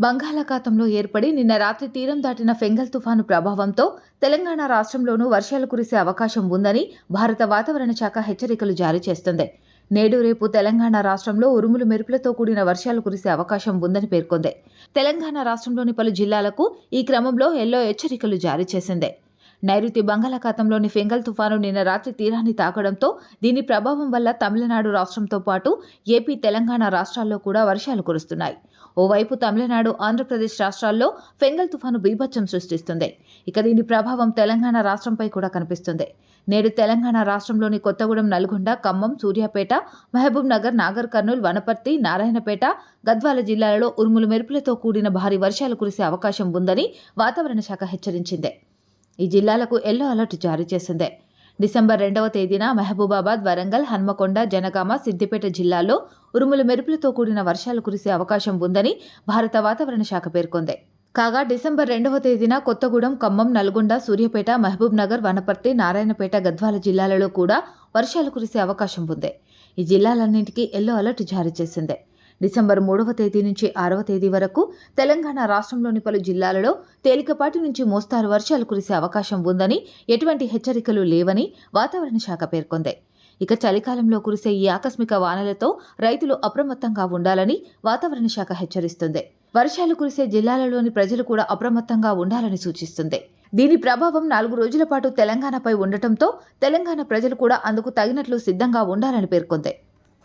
బంగాళాఖాతంలో ఏర్పడి నిన్న రాత్రి తీరం దాటిన ఫెంగల్ తుఫాను ప్రభావంతో తెలంగాణ రాష్ట్రంలోనూ వర్షాలు కురిసే అవకాశం ఉందని భారత వాతావరణ శాఖ హెచ్చరికలు జారీ చేస్తుంది. నేడు రేపు తెలంగాణ రాష్ట్రంలో ఉరుములు మెరుపులతో కూడిన వర్షాలు కురిసే అవకాశం ఉందని పేర్కొంది. తెలంగాణ రాష్ట్రంలోని పలు జిల్లాలకు ఈ క్రమంలో ఎల్లో హెచ్చరికలు జారీ చేసింది. నైరుతి బంగాళాఖాతంలోని ఫెంగల్ తుఫాను నిన్న రాత్రి తీరాన్ని తాకడంతో దీని ప్రభావం వల్ల తమిళనాడు రాష్ట్రంతో పాటు ఏపీ తెలంగాణ రాష్ట్రాల్లో కూడా వర్షాలు కురుస్తున్నాయి. ఓవైపు తమిళనాడు ఆంధ్రప్రదేశ్ రాష్ట్రాల్లో ఫెంగల్ తుఫాను బీభత్సం సృష్టిస్తుంది. ఇక దీని ప్రభావం తెలంగాణ రాష్ట్రంపై కూడా కనిపిస్తుంది. నేడు తెలంగాణ రాష్ట్రంలోని కొత్తగూడెం నల్గొండ ఖమ్మం సూర్యాపేట మహబూబ్ నగర్ నాగర్ కర్నూల్ వనపర్తి నారాయణపేట గద్వాల జిల్లాలలో ఉరుములు మెరుపులతో కూడిన భారీ వర్షాలు కురిసే అవకాశం ఉందని వాతావరణ శాఖ హెచ్చరించింది. ఈ జిల్లాలకు ఎల్లో అలర్ట్ జారీ చేసింది. డిసెంబర్ రెండవ తేదీన మహబూబాబాద్ వరంగల్ హన్మకొండ జనగామ సిద్దిపేట జిల్లాల్లో ఉరుములు మెరుపులతో కూడిన వర్షాలు కురిసే అవకాశం ఉందని భారత వాతావరణ శాఖ పేర్కొంది. కాగా డిసెంబర్ రెండవ తేదీన కొత్తగూడెం ఖమ్మం నల్గొండ సూర్యాపేట మహబూబ్ నగర్ వనపర్తి నారాయణపేట గద్వాల జిల్లాలలో కూడా వర్షాలు కురిసే అవకాశం ఉంది. ఈ జిల్లాలన్నింటికీ ఎల్లో అలర్ట్ జారీ చేసింది. డిసెంబర్ మూడవ తేదీ నుంచి ఆరవ తేదీ వరకు తెలంగాణ రాష్ట్రంలోని పలు జిల్లాలలో తేలికపాటి నుంచి మోస్తారు వర్షాలు కురిసే అవకాశం ఉందని ఎటువంటి హెచ్చరికలు లేవని వాతావరణ శాఖ పేర్కొంది. ఇక చలికాలంలో కురిసే ఈ ఆకస్మిక వానలతో రైతులు అప్రమత్తంగా ఉండాలని వాతావరణ శాఖ హెచ్చరిస్తుంది. వర్షాలు కురిసే జిల్లాలలోని ప్రజలు కూడా అప్రమత్తంగా ఉండాలని సూచిస్తుంది. దీని ప్రభావం నాలుగు రోజుల పాటు తెలంగాణపై ఉండటంతో తెలంగాణ ప్రజలు కూడా అందుకు తగినట్లు సిద్ధంగా ఉండాలని పేర్కొంది.